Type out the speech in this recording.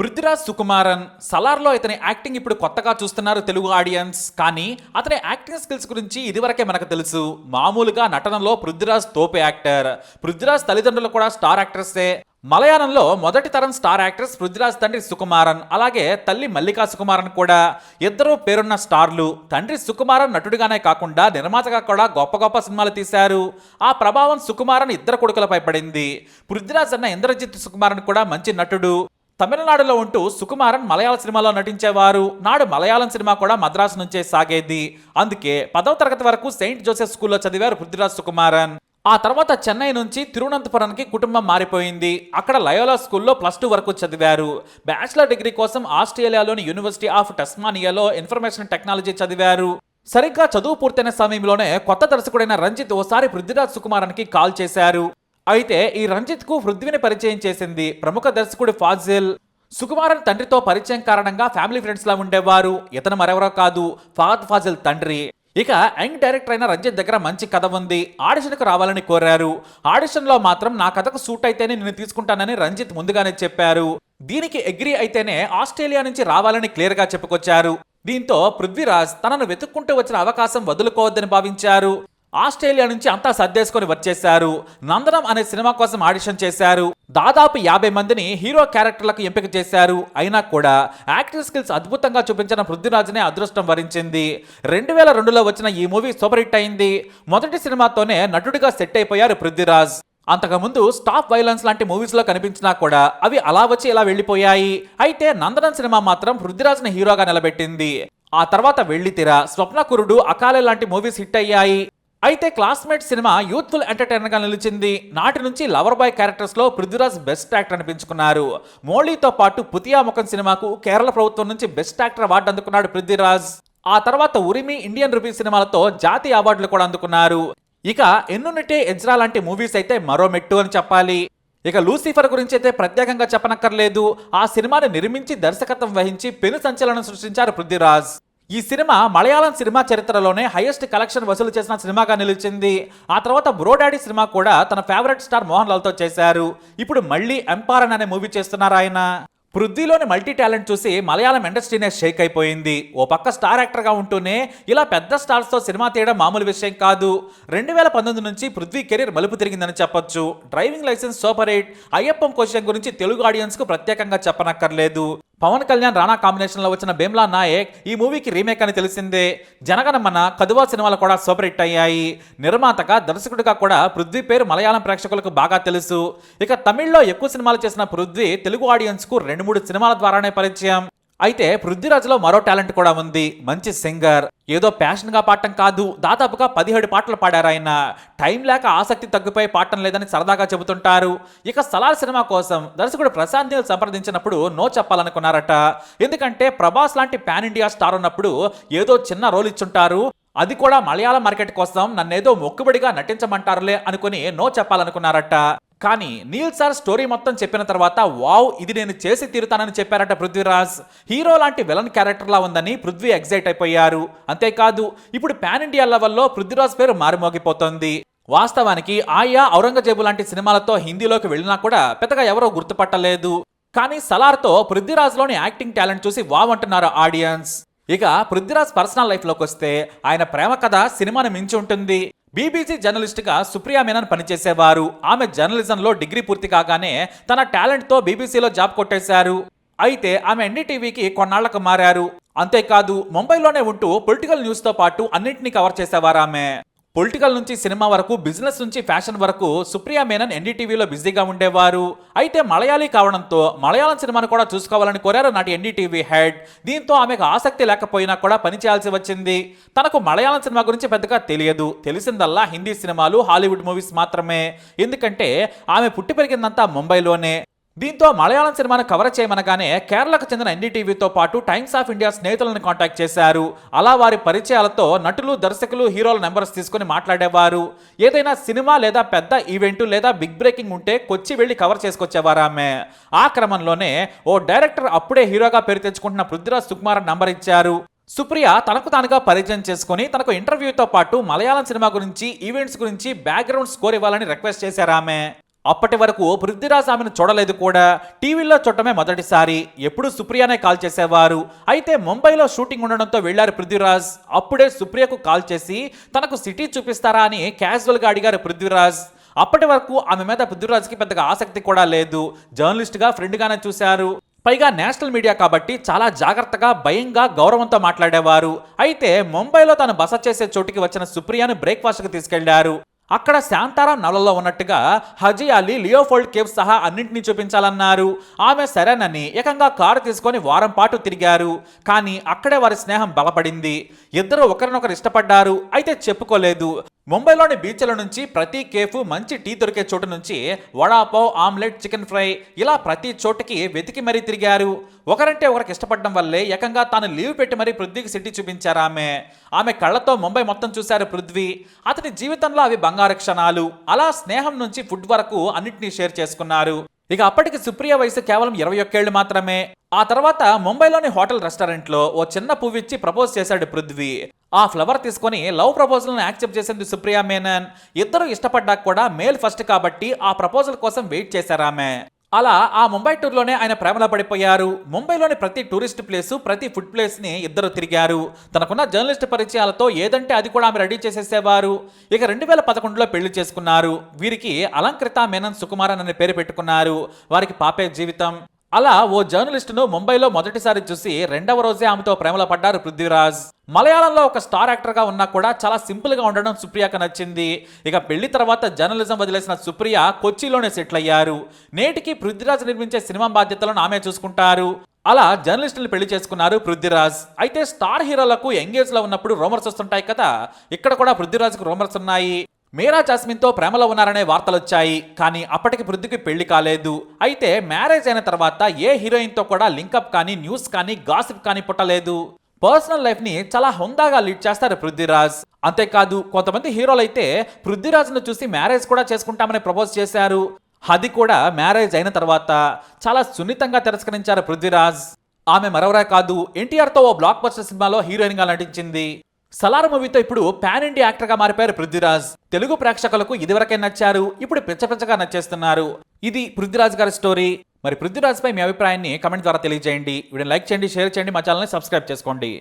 పృథ్వీరాజ్ సుకుమారన్ సలార్లో ఇతని యాక్టింగ్ ఇప్పుడు కొత్తగా చూస్తున్నారు తెలుగు ఆడియన్స్. కానీ అతని యాక్టింగ్ స్కిల్స్ గురించి ఇదివరకే మనకు తెలుసు. మామూలుగా నటనలో పృథ్వీరాజ్ తోపు యాక్టర్. పృథ్వీరాజ్ తల్లిదండ్రులు కూడా స్టార్ యాక్టర్సే మలయాళంలో మొదటి తరం స్టార్ యాక్ట్రెస్ పృథ్వీరాజ్ తండ్రి సుకుమారన్. అలాగే తల్లి మల్లికా సుకుమారన్ కూడా. ఇద్దరు పేరున్న స్టార్లు. తండ్రి సుకుమారన్ నటుడిగానే కాకుండా నిర్మాతగా కూడా గొప్ప గొప్ప సినిమాలు తీశారు. ఆ ప్రభావం సుకుమారన్ ఇద్దరు కొడుకులపై పడింది. పృథ్వీరాజ్ అన్న ఇంద్రజిత్ సుకుమారన్ కూడా మంచి నటుడు. తమిళనాడులో ఉంటూ సుకుమారన్ మలయాళ సినిమాలో నటించేవారు. నాడు మలయాళం సినిమా కూడా మద్రాసు నుంచే సాగేది. అందుకే పదవ తరగతి వరకు సెయింట్ జోసెఫ్ స్కూల్లో చదివారు పృథ్వీరాజ్ సుకుమారన్. ఆ తర్వాత చెన్నై నుంచి తిరువనంతపురంకి కుటుంబం మారిపోయింది. అక్కడ లయోలా స్కూల్లో ప్లస్ టూ వరకు చదివారు. బ్యాచిలర్ డిగ్రీ కోసం ఆస్ట్రేలియాలోని యూనివర్సిటీ ఆఫ్ టస్మానియాలో ఇన్ఫర్మేషన్ టెక్నాలజీ చదివారు. సరిగ్గా చదువు పూర్తయిన సమయంలోనే కొత్త దర్శకుడైన రంజిత్ ఓసారి పృథ్వీరాజ్ సుకుమారన్కి కాల్ చేశారు. అయితే ఈ రంజిత్కు పృథ్వీని పరిచయం చేసింది ప్రముఖ దర్శకుడు ఫాజిల్. సుకుమారన్ తండ్రితో పరిచయం కారణంగా ఫ్యామిలీ ఫ్రెండ్స్ లా ఉండేవారు. ఇతను మరెవరో కాదు ఫాద్ ఫాజిల్ తండ్రి. ఇక యంగ్ డైరెక్టర్ అయిన రంజిత్ దగ్గర మంచి కథ ఉంది. ఆడిషన్కు రావాలని కోరారు. ఆడిషన్లో మాత్రం నా కథకు సూట్ అయితేనే నేను తీసుకుంటానని రంజిత్ ముందుగానే చెప్పారు. దీనికి అగ్రి అయితేనే ఆస్ట్రేలియా నుంచి రావాలని క్లియర్గా చెప్పుకొచ్చారు. దీంతో పృథ్వీరాజ్ తనను వెతుక్కుంటూ వచ్చిన అవకాశం వదులుకోవద్దని భావించారు. ఆస్ట్రేలియా నుంచి అంతా సర్దేసుకొని వచ్చేశారు. నందనం అనే సినిమా కోసం ఆడిషన్ చేశారు. దాదాపు యాభై మందిని హీరో క్యారెక్టర్లకు ఎంపిక చేశారు. అయినా కూడా యాక్టింగ్ స్కిల్స్ అద్భుతంగా చూపించిన పృథ్వీరాజ్నే అదృష్టం వరించింది. రెండు వేల రెండులో వచ్చిన ఈ మూవీ సూపర్ హిట్ అయింది. మొదటి సినిమాతోనే నటుడిగా సెట్ అయిపోయారు పృథ్వీరాజ్. అంతకుముందు స్టాప్ వైలెన్స్ లాంటి మూవీస్లో కనిపించినా కూడా అవి అలా వచ్చి ఇలా వెళ్ళిపోయాయి. అయితే నందనం సినిమా మాత్రం పృథ్వీరాజ్ని హీరోగా నిలబెట్టింది. ఆ తర్వాత వెళ్ళితిర స్వప్నకురుడు అకాలే లాంటి మూవీస్ హిట్ అయ్యాయి. అయితే క్లాస్మేట్ సినిమా యూత్ఫుల్ ఎంటర్టైనర్గా నిలిచింది. నాటి నుంచి లవర్ బాయ్ క్యారెక్టర్స్లో పృథ్వీరాజ్ బెస్ట్ యాక్టర్ అనిపించుకున్నారు మోళీతో పాటు పుతియా ముఖం సినిమాకు కేరళ ప్రభుత్వం నుంచి బెస్ట్ యాక్టర్ అవార్డు అందుకున్నాడు పృథ్వీరాజ్. ఆ తర్వాత ఉరిమి ఇండియన్ రూపీ సినిమాలతో జాతీయ అవార్డులు కూడా అందుకున్నారు. ఇక ఎన్నునిటే ఎజ్రా లాంటి మూవీస్ అయితే మరో మెట్టు అని చెప్పాలి. ఇక లూసిఫర్ గురించి అయితే ప్రత్యేకంగా చెప్పనక్కర్లేదు. ఆ సినిమాని నిర్మించి దర్శకత్వం వహించి పెను సంచలనం సృష్టించారు పృథ్వీరాజ్. ఈ సినిమా మలయాళం సినిమా చరిత్రలోనే హైయెస్ట్ కలెక్షన్ వసూలు చేసిన సినిమాగా నిలిచింది. ఆ తర్వాత బ్రోడాడీ సినిమా కూడా తన ఫేవరెట్ స్టార్ మోహన్ లాల్తో చేశారు. ఇప్పుడు మళ్ళీ ఎంపారన్ అనే మూవీ చేస్తున్నారు ఆయన. పృథ్వీలోని మల్టీ టాలెంట్ చూసి మలయాళం ఇండస్ట్రీనే షేక్ అయిపోయింది. ఓ పక్క స్టార్ యాక్టర్గా ఉంటూనే ఇలా పెద్ద స్టార్స్తో సినిమా తీయడం మామూలు విషయం కాదు. రెండు వేల పంతొమ్మిది నుంచి పృథ్వీ కెరీర్ మలుపు తిరిగిందని చెప్పొచ్చు. డ్రైవింగ్ లైసెన్స్ సూపర్ ఎయిట్ అయ్యప్పం క్వశ్చన్ గురించి తెలుగు ఆడియన్స్కు ప్రత్యేకంగా చెప్పనక్కర్లేదు. పవన్ కళ్యాణ్ రాణా కాంబినేషన్లో వచ్చిన భీమ్లా నాయక్ ఈ మూవీకి రీమేక్ అని తెలిసిందే. జనగణమన కదువా సినిమాలు కూడా సూపర్ హిట్ అయ్యాయి. నిర్మాతగా దర్శకుడిగా కూడా పృథ్వీ పేరు మలయాళం ప్రేక్షకులకు బాగా తెలుసు. ఇక తమిళ్ళో ఎక్కువ సినిమాలు చేసిన పృథ్వీ తెలుగు ఆడియన్స్కు రెండు మూడు సినిమాల ద్వారానే పరిచయం. అయితే పృథ్వీరాజ్లో మరో టాలెంట్ కూడా ఉంది. మంచి సింగర్. ఏదో ప్యాషన్గా పాడటం కాదు. దాదాపుగా పదిహేడు పాటలు పాడారు ఆయన. టైం లేక ఆసక్తి తగ్గిపోయి పాడటం లేదని సరదాగా చెబుతుంటారు. ఇక సలార్ సినిమా కోసం దర్శకుడు ప్రశాంత్ నీల్ సంప్రదించినప్పుడు నో చెప్పాలనుకున్నారట. ఎందుకంటే ప్రభాస్ లాంటి పాన్ ఇండియా స్టార్ ఉన్నప్పుడు ఏదో చిన్న రోల్ ఇచ్చుంటారు. అది కూడా మలయాళం మార్కెట్ కోసం నన్నేదో మొక్కుబడిగా నటించమంటారులే అనుకుని నో చెప్పాలనుకున్నారట. కానీ నీల్ సార్ స్టోరీ మొత్తం చెప్పిన తర్వాత వావ్ ఇది నేను చేసి తీరుతానని చెప్పారట పృథ్వీరాజ్. హీరో లాంటి విలన్ క్యారెక్టర్లా ఉందని పృథ్వీ ఎగ్జైట్ అయిపోయారు. అంతేకాదు ఇప్పుడు పాన్ ఇండియా లెవెల్లో పృథ్వీరాజ్ పేరు మారుమోగిపోతోంది. వాస్తవానికి ఆయా ఔరంగజేబు లాంటి సినిమాలతో హిందీలోకి వెళ్ళినా కూడా పెద్దగా ఎవరో గుర్తుపట్టలేదు. కానీ సలార్తో పృథ్వీరాజ్లోని యాక్టింగ్ టాలెంట్ చూసి వావ్ అంటున్నారు ఆడియన్స్. ఇక పృథ్వీరాజ్ పర్సనల్ లైఫ్లోకి వస్తే ఆయన ప్రేమ కథ సినిమాను మించి ఉంటుంది. బీబీసీ జర్నలిస్ట్గా సుప్రియా మేనన్ పనిచేసేవారు. ఆమె జర్నలిజంలో డిగ్రీ పూర్తి కాగానే తన టాలెంట్తో బీబీసీలో జాబ్ కొట్టేశారు. అయితే ఆమె ఎన్డీటీవీకి కొన్నాళ్ళకు మారారు. అంతేకాదు ముంబైలోనే ఉంటూ పొలిటికల్ న్యూస్తో పాటు అన్నింటినీ కవర్ చేసేవారు ఆమె. పొలిటికల్ నుంచి సినిమా వరకు బిజినెస్ నుంచి ఫ్యాషన్ వరకు సుప్రియా మేనన్ ఎన్డీటీవీలో బిజీగా ఉండేవారు. అయితే మలయాళీ కావడంతో మలయాళం సినిమాను కూడా చూసుకోవాలని కోరారు నాటి ఎన్డీటీవీ హెడ్. దీంతో ఆమెకు ఆసక్తి లేకపోయినా కూడా పని చేయాల్సి వచ్చింది. తనకు మలయాళం సినిమా గురించి పెద్దగా తెలియదు. తెలిసిందల్లా హిందీ సినిమాలు హాలీవుడ్ మూవీస్ మాత్రమే. ఎందుకంటే ఆమె పుట్టి పెరిగిందంతా ముంబైలోనే. దీంతో మలయాళం సినిమాను కవర్ చేయమనగానే కేరళకు చెందిన ఎన్డీటీవీతో పాటు టైమ్స్ ఆఫ్ ఇండియా స్నేహితులను కాంటాక్ట్ చేశారు. అలా వారి పరిచయాలతో నటులు దర్శకులు హీరోల నెంబర్స్ తీసుకుని మాట్లాడేవారు. ఏదైనా సినిమా లేదా పెద్ద ఈవెంట్ లేదా బిగ్ బ్రేకింగ్ ఉంటే కొచ్చి వెళ్ళి కవర్ చేసుకొచ్చేవారు ఆమె. ఆ క్రమంలోనే ఓ డైరెక్టర్ అప్పుడే హీరోగా పేరు తెచ్చుకుంటున్న పృథ్వీరాజ్ సుకుమార్ నంబర్ ఇచ్చారు. సుప్రియ తనకు తానుగా పరిచయం చేసుకుని తనకు ఇంటర్వ్యూతో పాటు మలయాళం సినిమా గురించి ఈవెంట్స్ గురించి బ్యాక్గ్రౌండ్ స్కోర్ ఇవ్వాలని రిక్వెస్ట్ చేశారు ఆమె. అప్పటి వరకు పృథ్వీరాజ్ ఆమెను చూడలేదు కూడా. టీవీలో చూడటమే మొదటిసారి. ఎప్పుడు సుప్రియానే కాల్ చేసేవారు. అయితే ముంబైలో షూటింగ్ ఉండడంతో వెళ్ళారు పృథ్వీరాజ్. అప్పుడే సుప్రియకు కాల్ చేసి తనకు సిటీ చూపిస్తారా అని క్యాజువల్గా అడిగారు పృథ్వీరాజ్. అప్పటి వరకు ఆమె మీద పృథ్వీరాజ్కి పెద్దగా ఆసక్తి కూడా లేదు. జర్నలిస్ట్గా ఫ్రెండ్గానే చూశారు. పైగా నేషనల్ మీడియా కాబట్టి చాలా జాగ్రత్తగా భయంగా గౌరవంతో మాట్లాడేవారు. అయితే ముంబైలో తను బస చేసే చోటికి వచ్చిన సుప్రియాను బ్రేక్ఫాస్ట్కి తీసుకెళ్ళారు. అక్కడ శాంతారా నవలలో ఉన్నట్టుగా హజీ అలీ లియోఫోల్డ్ కేవ్ సహా అన్నింటినీ చూపించాలన్నారు. ఆమె సరేనని ఏకంగా కారు తీసుకొని వారం పాటు తిరిగారు. కానీ అక్కడే వారి స్నేహం బలపడింది. ఇద్దరు ఒకరినొకరు ఇష్టపడ్డారు. అయితే చెప్పుకోలేదు. ముంబైలోని బీచ్ల నుంచి ప్రతి కేఫ్ మంచి టీ దొరికే చోటు నుంచి వడాపావ్ ఆమ్లెట్ చికెన్ ఫ్రై ఇలా ప్రతి చోటుకి వెతికి మరీ తిరిగారు. ఒకరంటే ఒకరికి ఇష్టపడడం వల్లే ఏకంగా తాను లీవ్ పెట్టి మరీ పృథ్వీకి సిట్టి చూపించారు ఆమె. ఆమె కళ్ళతో ముంబై మొత్తం చూశారు పృథ్వీ. అతని జీవితంలో అవి బంగారు క్షణాలు. అలా స్నేహం నుంచి ఫుడ్ వరకు అన్నిటినీ షేర్ చేసుకున్నారు. ఇక అప్పటికి సుప్రియ వయసు కేవలం ఇరవై ఒక్కేళ్ళు మాత్రమే. ఆ తర్వాత ముంబైలోని హోటల్ రెస్టారెంట్లో ఓ చిన్న పువ్వు ఇచ్చి ప్రపోజ్ చేశాడు పృథ్వీ. ఆ ఫ్లవర్ తీసుకొని లవ్ ప్రపోజల్ని యాక్సెప్ట్ చేసింది సుప్రియా మేనన్. ఇద్దరు ఇష్టపడ్డాక కూడా మేల్ ఫస్ట్ కాబట్టి ఆ ప్రపోజల్ కోసం వెయిట్ చేశారామె ఆమె. అలా ఆ ముంబై టూర్లోనే ఆయన ప్రేమలో పడిపోయారు. ముంబైలోని ప్రతి టూరిస్ట్ ప్లేసు ప్రతి ఫుడ్ ప్లేస్ని ఇద్దరు తిరిగారు. తనకున్న జర్నలిస్ట్ పరిచయాలతో ఏదంటే అది కూడా ఆమె రెడీ చేసేసేవారు. ఇక రెండు వేల పదకొండులో పెళ్ళి చేసుకున్నారు. వీరికి అలంకృత మేనన్ సుకుమారన్ అనే పేరు పెట్టుకున్నారు. వారికి పాపే జీవితం. అలా ఓ జర్నలిస్టును ముంబైలో మొదటిసారి చూసి రెండవ రోజే ఆమెతో ప్రేమలో పడ్డారు పృథ్వీరాజ్. మలయాళంలో ఒక స్టార్ యాక్టర్గా ఉన్నా కూడా చాలా సింపుల్గా ఉండడం సుప్రియకు నచ్చింది. ఇక పెళ్ళి తర్వాత జర్నలిజం వదిలేసిన సుప్రియ కొచ్చిలోనే సెటిల్ అయ్యారు. నేటికి పృథ్వీరాజ్ నిర్మించే సినిమా బాధ్యతలను ఆమె చూసుకుంటారు. అలా జర్నలిస్టులు పెళ్ళి చేసుకున్నారు పృథ్వీరాజ్. అయితే స్టార్ హీరోలకు ఎంగేజ్లో ఉన్నప్పుడు రోమర్స్ వస్తుంటాయి కదా. ఇక్కడ కూడా పృథ్వీరాజ్కు రోమర్స్ ఉన్నాయి. మీరా జాస్మిన్తో ప్రేమలో ఉన్నారనే వార్తలు వచ్చాయి. కానీ అప్పటికి పృథ్వీకి పెళ్ళి కాలేదు. అయితే మ్యారేజ్ అయిన తర్వాత ఏ హీరోయిన్తో కూడా లింకప్ కానీ న్యూస్ కానీ గాసిప్ కానీ పుట్టలేదు. పర్సనల్ లైఫ్ని చాలా హుందాగా లీడ్ చేస్తారు పృథ్వీరాజ్. అంతేకాదు కొంతమంది హీరోలు అయితే పృథ్వీరాజ్ను చూసి మ్యారేజ్ కూడా చేసుకుంటామని ప్రపోజ్ చేశారు. అది కూడా మ్యారేజ్ అయిన తర్వాత. చాలా సున్నితంగా తిరస్కరించారు పృథ్వీరాజ్. ఆమె మరొకరే కాదు ఎన్టీఆర్తో ఓ బ్లాక్ బస్టర్ సినిమాలో హీరోయిన్గా నటించింది. సలార్ మూవీతో ఇప్పుడు పాన్ ఇండియా యాక్టర్గా మారిపోయారు పృథ్వీరాజ్. తెలుగు ప్రేక్షకులకు ఇదివరకే నచ్చారు ఇప్పుడు పిచ్చ పిచ్చగా నచ్చేస్తున్నారు. ఇది పృథ్వీరాజ్ గారి స్టోరీ. మరి పృథ్వీరాజ్ పై మీ అభిప్రాయాన్ని కమెంట్ ద్వారా తెలియజేయండి. వీడియో లైక్ చేయండి షేర్ చేయండి మా ఛానల్ని సబ్స్క్రైబ్ చేసుకోండి.